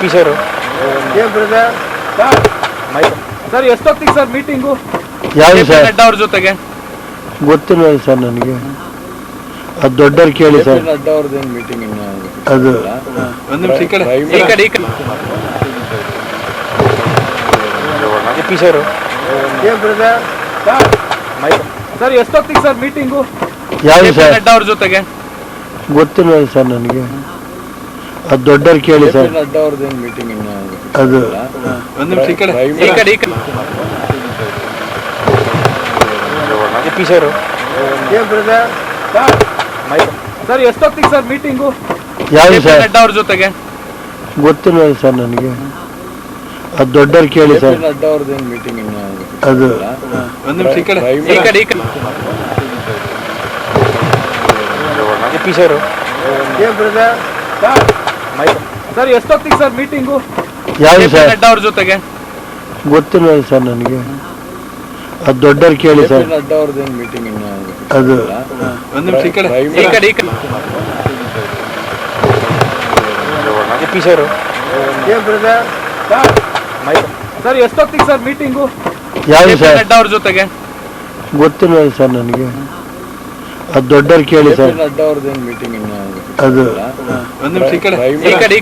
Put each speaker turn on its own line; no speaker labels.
P sir
sir ಎಷ್ಟೊತ್ತಿಗೆ sir meeting
ಯಾವ sir
Nadda ಅವ್ರ ಜೊತೆಗೆ.
ಗೊತ್ತಿಲ್ಲ ಸರ್ ನನಗೆ. ಅದು ದೊಡ್ಡವ್ರು ಕೇಳಿ ಸರ್ ಅದು
ಒಂದು ನಿಮಿಷ ಈ ಕಡೆ ಈ ಕಡೆ ಈ ಕಡೆ.
ಪಿ ಸರ್
ಸರ್ ಎಷ್ಟೊತ್ತಿಗೆ ಸರ್ ಮೀಟಿಂಗು
ಯಾವ
ನಡ್ಡಾ ಅವ್ರ ಜೊತೆಗೆ.
ಗೊತ್ತಿಲ್ಲ ಸರ್ ನನಗೆ. ಅದು ದೊಡ್ಡವ್ರು ಕೇಳಿ ಸರ್. ಅದು
ಒಂದ್ ನಿಮಿಷ ಈ ಕಡೆ ಈ ಕಡೆ ಈ ಕಡೆ.
P sir.
ಸರ್ ಎಷ್ಟೊತ್ತಿಗೆ ಸರ್ ಮೀಟಿಂಗು
ಯಾವುದು ಸರ್?
ನಡ್ಡಾ ಅವ್ರ ಜೊತೆಗೆ.
ಗೊತ್ತಿಲ್ಲ ಸರ್ ನನಗೆ. ಅದು ದೊಡ್ಡವ್ರು ಕೇಳಿ ಸರ್. ಅದು
ಒಂದು ನಿಮಿಷ ಈ ಕಡೆ ಈ ಕಡೆ.
ಪಿ ಸರ್
ಸರ್ ಎಷ್ಟೊತ್ತಿಗೆ ಸರ್ ಮೀಟಿಂಗು
ಯಾವ ಸರ್
ನಡ್ಡಾ ಅವ್ರ ಜೊತೆಗೆ.
ಗೊತ್ತಿಲ್ಲ ಸರ್ ನನಗೆ. ಅದು ದೊಡ್ಡವ್ರು ಕೇಳಿ ಸರ್ ಅದು.
ಒಂದು ನಿಮಿಷ ಈ ಕಡೆ ಈ ಕಡೆ ಈ ಕಡೆ.
ಸರ್
ಸರ್ ಎಷ್ಟೊತ್ತಿಗೆ ಸರ್ ಮೀಟಿಂಗು
ಯಾವ ಸರ್
ನಡ್ಡಾ ಅವ್ರ ಜೊತೆಗೆ.
ಗೊತ್ತಿಲ್ಲ ಸರ್ ನನಗೆ. ಅದು ದೊಡ್ಡವ್ರು ಕೇಳಿ ಸರ್. ಅದು.
ಒಂದು ನಿಮಿಷ ಈ ಕಡೆ ಈ ಕಡೆ.